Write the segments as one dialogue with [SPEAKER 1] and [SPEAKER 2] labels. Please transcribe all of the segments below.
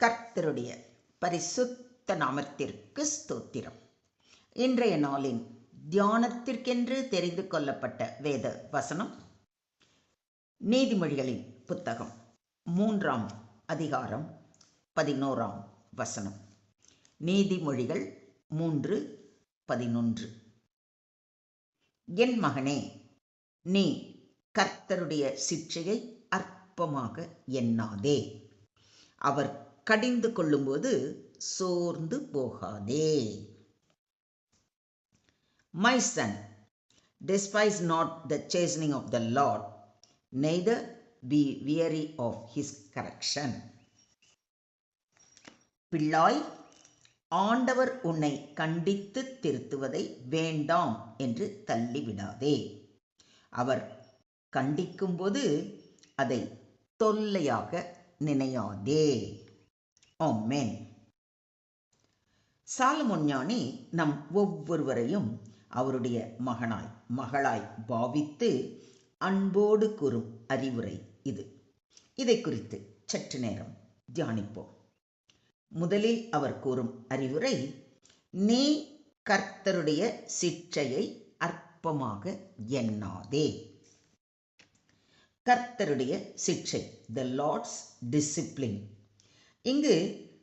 [SPEAKER 1] கர்த்தருடைய பரிசுத்த நாமத்திற்கு ஸ்தோத்திரம். இன்றைய நாளின் தியானத்திற்கென்று தெரிந்து கொள்ளப்பட்ட வேத வசனம் நீதிமொழிகளின் புத்தகம் மூன்றாம் அதிகாரம் பதினோராம் வசனம். நீதிமொழிகள் மூன்று பதினொன்று. என் மகனே நீ கர்த்தருடைய சிற்றையை அற்பமாக எண்ணாதே. அவர் கடிந்து கொள்ளும்போது சோர்ந்து போகாதே. My son despise not the chastening of the Lord, neither be weary of his correction. பிள்ளாய் ஆண்டவர் உன்னை கண்டித்து திருத்துவதை வேண்டாம் என்று தள்ளிவிடாதே. அவர் கண்டிக்கும்போது அதை தொல்லையாக நினையாதே. மேன் சாலமோன் ஞானி நம் ஒவ்வொருவரையும் அவருடைய மகனாய் மகளாய் பாவித்து அன்போடு கூறும் அறிவுரை இது. இதை குறித்து சற்று நேரம் தியானிப்போம். முதலில் அவர் கூறும் அறிவுரை நீ கர்த்தருடைய சிற்றையை அற்பமாக எண்ணாதே. கர்த்தருடைய சிற்றை த லார்ட்ஸ் டிசிப்ளின் இங்கு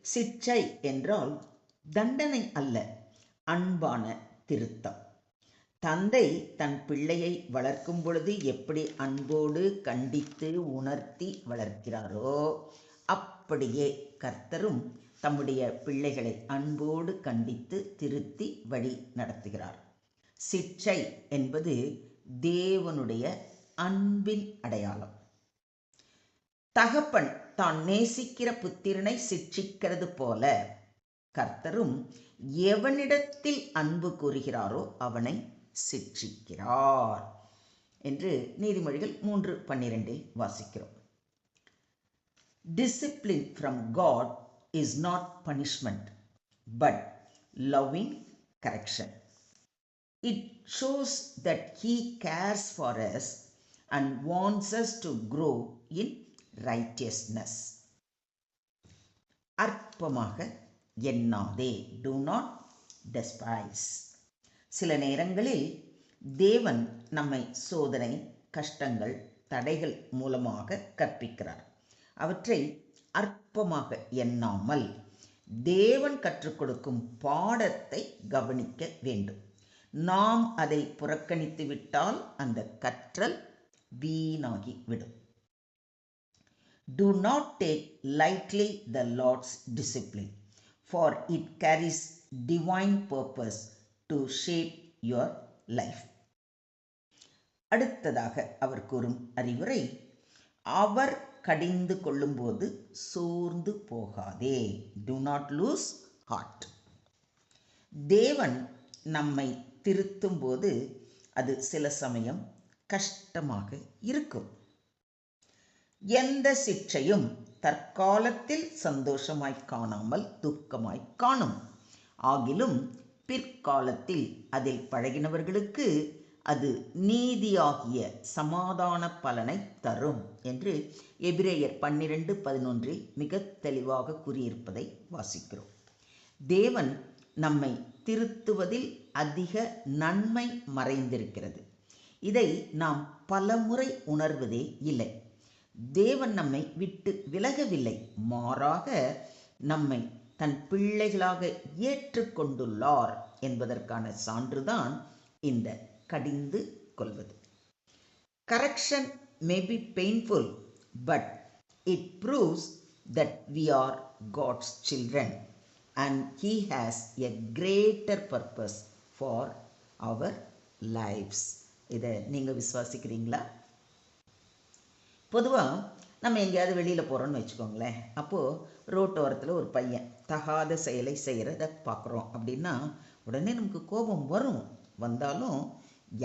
[SPEAKER 1] சிற்றை என்றால் தண்டனை அல்ல அன்பான திருத்தம். தந்தை தன் பிள்ளையை வளர்க்கும் பொழுது எப்படி அன்போடு கண்டித்து உணர்த்தி வளர்க்கிறாரோ அப்படியே கர்த்தரும் தம்முடைய பிள்ளைகளை அன்போடு கண்டித்து திருத்தி வழி நடத்துகிறார். சிற்றை என்பது தேவனுடைய அன்பின் அடையாளம். தகப்பன் தான் நேசிக்கிற புத்திரனை சிக்ஷிக்கிறது போல கர்த்தரும் எவனிடத்தில் அன்பு கூறுகிறாரோ அவனை சிக்ஷிக்கிறார் என்று நீதிமொழிகள் மூன்று பன்னிரெண்டில் வாசிக்கிறோம். Discipline from God is not punishment but loving correction it shows that he cares for us and wants us to grow in righteousness அற்பமாக எண்ணாதே டூ நாட் டெஸ்பைஸ் சில நேரங்களில் தேவன் நம்மை சோதனை கஷ்டங்கள் தடைகள் மூலமாக கற்பிக்கிறார். அவற்றை அற்பமாக எண்ணாமல் தேவன் கற்றுக் கொடுக்கும் பாடத்தை கவனிக்க வேண்டும். நாம் அதை புறக்கணித்து விட்டால் அந்த கற்றல் வீணாகி விடும் Do not take lightly the Lord's discipline, for it carries divine purpose to shape your life. அடுத்ததாக அவர் கூறும் அறிவுரை அவர் கடிந்து கொள்ளும்போது சோர்ந்து போகாதே. டு நாட் லூஸ் ஹார்ட் தேவன் நம்மை திருத்தும் போது அது சில சமயம் கஷ்டமாக இருக்கும். எந்த சிற்றையும் தற்காலத்தில் சந்தோஷமாய் காணாமல் துக்கமாய் காணும். ஆகிலும் பிற்காலத்தில் அதில் பழகினவர்களுக்கு அது நீதியாகிய சமாதான பலனை தரும் என்று எபிரேயர் பன்னிரண்டு பதினொன்றில் மிக தெளிவாக கூறியிருப்பதை வாசிக்கிறோம். தேவன் நம்மை திருத்துவதில் அதிக நன்மை மறைந்திருக்கிறது. இதை நாம் பலமுறை உணர்வதே இல்லை. தேவன் நம்மை விட்டு விலகவில்லை. மாறாக நம்மை தன் பிள்ளைகளாக ஏற்றுக்கொண்டுள்ளார் என்பதற்கான சான்றுதான் இந்த கடிந்து கொள்வது. Correction may be painful but it proves that we are God's children and he has a greater purpose for our life's இதை நீங்கள் விசுவாசிக்கிறீங்களா? பொதுவாக நம்ம எங்கேயாவது வெளியில் போகிறோன்னு வச்சுக்கோங்களேன். அப்போது ரோட்டோரத்தில் ஒரு பையன் தகாத செயலை செய்கிறத பார்க்குறோம் அப்படின்னா உடனே நமக்கு கோபம் வரும். வந்தாலும்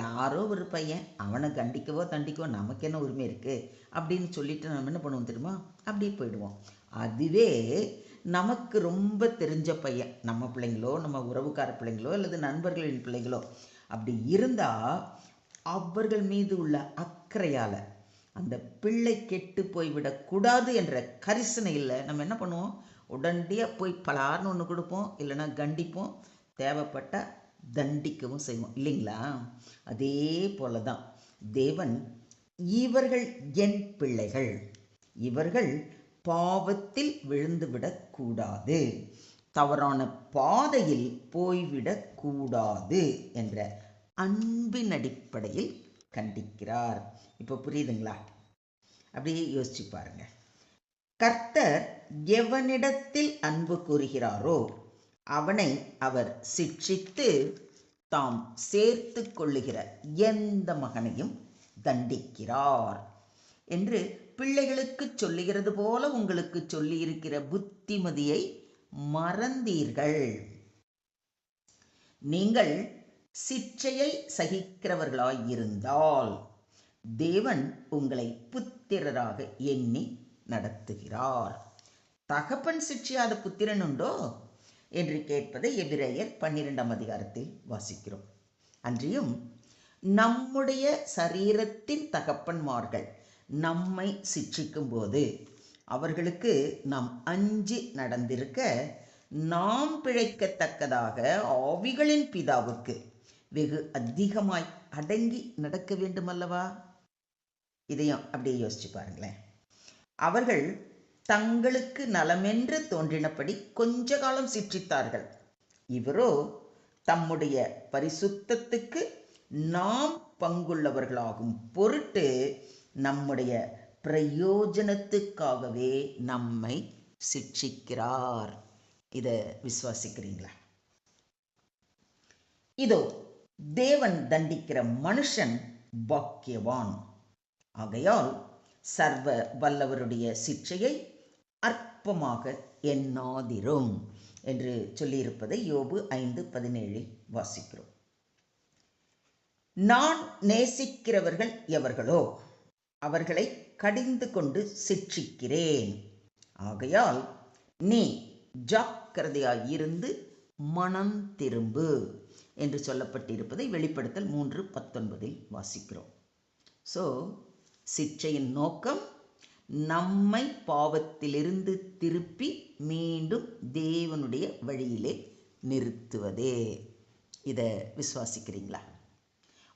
[SPEAKER 1] யாரோ ஒரு பையன் அவனை கண்டிக்கவோ தண்டிக்கவோ நமக்கு என்ன உரிமை இருக்குது அப்படின்னு சொல்லிட்டு நம்ம என்ன பண்ணுவோம் தெரியுமா? அப்படியே போயிடுவோம். அதுவே நமக்கு ரொம்ப தெரிஞ்ச பையன் நம்ம பிள்ளைங்களோ நம்ம உறவுக்கார பிள்ளைங்களோ அல்லது நண்பர்களின் பிள்ளைகளோ அப்படி இருந்தால் அவர்கள் மீது உள்ள அக்கறையால் அந்த பிள்ளை கெட்டு போய்விடக்கூடாது என்ற கரிசனையில் நம்ம என்ன பண்ணுவோம்? உடனடியாக போய் பலார்னு ஒன்று கொடுப்போம். இல்லைன்னா கண்டிப்போம். தேவைப்பட்ட தண்டிக்கவும் செய்வோம். இல்லைங்களா? அதே போல தான் தேவன் இவர்கள் என் பிள்ளைகள். இவர்கள் பாவத்தில் விழுந்துவிடக்கூடாது தவறான பாதையில் போய்விடக்கூடாது என்ற அன்பின் அடிப்படையில் கண்டிக்கிறார். இப்போ புரியுதுங்களா? அப்படியே யோசிச்சு பாருங்க. கர்த்தர் எவனிடத்தில் அன்பு கூறுகிறாரோ அவனை அவர் சிக்ஷித்து தாம் சேர்த்து கொள்ளுகிற எந்த மகனையும் தண்டிக்கிறார் என்று பிள்ளைகளுக்கு சொல்லுகிறது போல உங்களுக்கு சொல்லியிருக்கிற புத்திமதியை மறந்தீர்கள். நீங்கள் சிற்றையை சகிக்கிறவர்களாயிருந்தால் தேவன் உங்களை புத்திரராக எண்ணி நடத்துகிறார். தகப்பன் சிற்றியாத புத்திரன் உண்டோ என்று கேட்பதை எபிரேயர் பன்னிரெண்டாம் அதிகாரத்தில் வாசிக்கிறோம். அன்றியும் நம்முடைய சரீரத்தின் தகப்பன்மார்கள் நம்மை சிற்றிக்கும் போது அவர்களுக்கு நாம் அஞ்சு நடந்திருக்க நாம் பிழைக்கத்தக்கதாக ஆவிகளின் பிதாவுக்கு வெகு அதிகமாய் அடங்கி நடக்க வேண்டுமல்லவா? இதையும் அப்படியே யோசிச்சு பாருங்களேன். அவர்கள் தங்களுக்கு நலமென்று தோன்றினபடி கொஞ்ச காலம் சிற்றித்தார்கள். இவரோ தம்முடைய பரிசுத்தத்துக்கு நாம் பங்குள்ளவர்களாகும் பொருட்டு நம்முடைய பிரயோஜனத்துக்காகவே நம்மை சிட்சிக்கிறார் இதை விசுவாசிக்கிறீங்களா? இதோ தேவன் தண்டிக்கிற மனுஷன் பாக்கியவான். ஆகையால் சர்வ வல்லவருடைய சிற்றையை அற்பமாக எண்ணாதிரும் என்று சொல்லியிருப்பதை யோபு ஐந்து பதினேழில் வாசிக்கிறோம். நான் நேசிக்கிறவர்கள் எவர்களோ அவர்களை கடிந்து கொண்டு சிட்சிக்கிறேன். ஆகையால் நீ ஜாக்கிரதையாயிருந்து மனம் திரும்பு. என்று சொல்லப்பட்டிருப்பதை வெளிப்படுத்தல் மூன்று பத்தொன்பதில் வாசிக்கிறோம். ஸோ சிற்றையின் நோக்கம் நம்மை பாவத்திலிருந்து திருப்பி மீண்டும் தேவனுடைய வழியிலே நிறுத்துவதே. இதை விசுவாசிக்கிறீங்களா?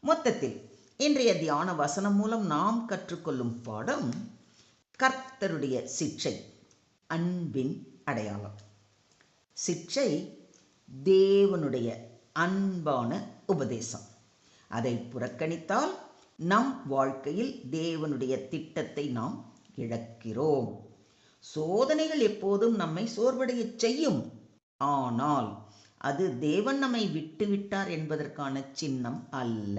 [SPEAKER 1] மொத்தத்தில் இன்றைய தியான வசனம் மூலம் நாம் கற்றுக்கொள்ளும் பாடம் கர்த்தருடைய சிற்றை அன்பின் அடையாளம். சிற்றை தேவனுடைய அன்பான உபதேசம். அதை புறக்கணித்தால் நம் வாழ்க்கையில் தேவனுடைய திட்டத்தை நாம் இழக்கிறோம். சோதனைகள் எப்போதும் நம்மை சோர்வடையச் செய்யும். ஆனால் அது தேவன் நம்மை விட்டுவிட்டார் என்பதற்கான சின்னம் அல்ல.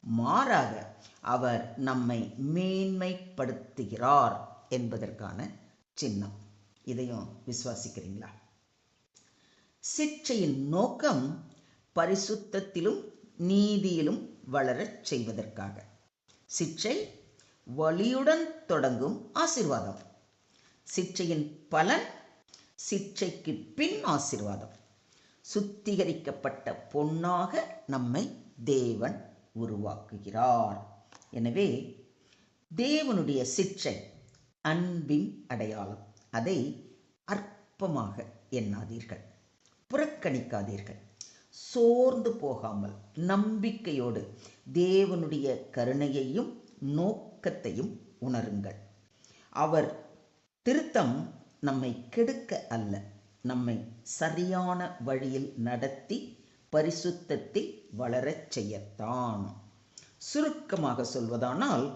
[SPEAKER 1] மாறாக அவர் நம்மை மேன்மைப்படுத்துகிறார் என்பதற்கான சின்னம். இதையும் விசுவாசிக்கிறீங்களா? சிற்றையின் நோக்கம் பரிசுத்தத்திலும் நீதியிலும் வளரச் செய்வதற்காக. சிற்றை வலியுடன் தொடங்கும் ஆசிர்வாதம். சிற்றையின் பலன் சிற்றைக்கு பின் ஆசிர்வாதம். சுத்திகரிக்கப்பட்ட பொன்னாக நம்மை தேவன் உருவாக்குகிறார். எனவே தேவனுடைய சிற்றை அன்பின் அடையாளம். அதை அற்பமாக எண்ணாதீர்கள். புறக்கணிக்காதீர்கள். சோர்ந்து போகாமல் நம்பிக்கையோடு தேவனுடைய கருணையையும் நோக்கத்தையும் உணருங்கள். அவர் திருத்தம் நம்மை கெடுக்க அல்ல நம்மை சரியான வழியில் நடத்தி பரிசுத்தத்தில் வளரச் செய்யத்தான். சுருக்கமாக சொல்வதானால்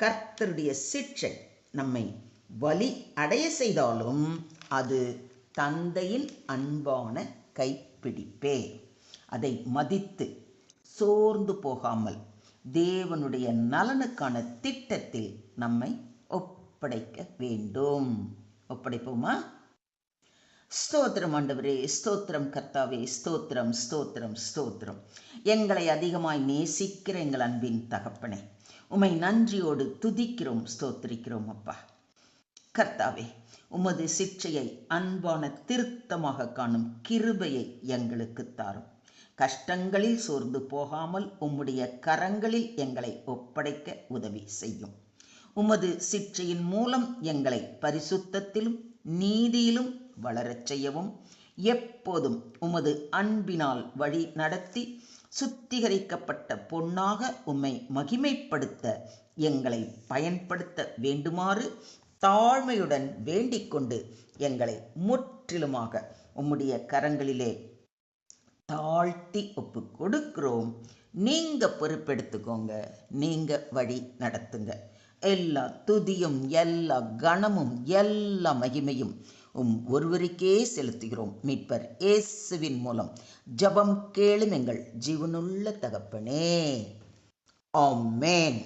[SPEAKER 1] கர்த்தருடைய சிற்றை நம்மை வலி அடைய செய்தாலும் அது தந்தையின் அன்பான கைப்பிடிப்பே. அதை மதித்து சோர்ந்து போகாமல் தேவனுடைய நலனுக்கான திட்டத்தில் நம்மை ஒப்படைக்க வேண்டும். ஒப்படைப்போமா? ஸ்தோத்திரம் ஆண்டவரே ஸ்தோத்திரம் கர்த்தாவே ஸ்தோத்திரம் ஸ்தோத்திரம் ஸ்தோத்திரம். எங்களை அதிகமாய் நேசிக்கிற எங்கள் அன்பின் தகப்பனே உமை நன்றியோடு துதிக்கிறோம் ஸ்தோத்திரிக்கிறோம் அப்பா. கர்த்தாவே உமது சிற்றையை அன்பான திருத்தமாக காணும் கிருபையை எங்களுக்கு தாரும். கஷ்டங்களில் சோர்ந்து போகாமல் உம்முடைய கரங்களில் எங்களை ஒப்படைக்க உதவி செய்யும். உமது சிற்றையின் மூலம் எங்களை பரிசுத்தத்திலும் நீதியிலும் வளரச் செய்யவும். எப்போதும் உமது அன்பினால் வழி நடத்தி சுத்திகரிக்கப்பட்ட பொன்னாக உம்மை மகிமைப்படுத்த எங்களை பயன்படுத்த வேண்டுமாறு தாழ்மையுடன் வேண்டிக் கொண்டு எங்களை முற்றிலுமாக உம்முடைய கரங்களிலே தாழ்த்தி ஒப்பு கொடுக்குறோம். நீங்கள் பொறுப்பெடுத்துக்கோங்க. நீங்கள் வழி நடத்துங்க. எல்லா துதியும் எல்லா கணமும் எல்லா மகிமையும் உம் ஒருவருக்கே செலுத்துகிறோம். மீட்பர் இயேசுவின் மூலம். ஜபம் கேளும் எங்கள் ஜீவனுள்ள தகப்பனே. ஆமேன்.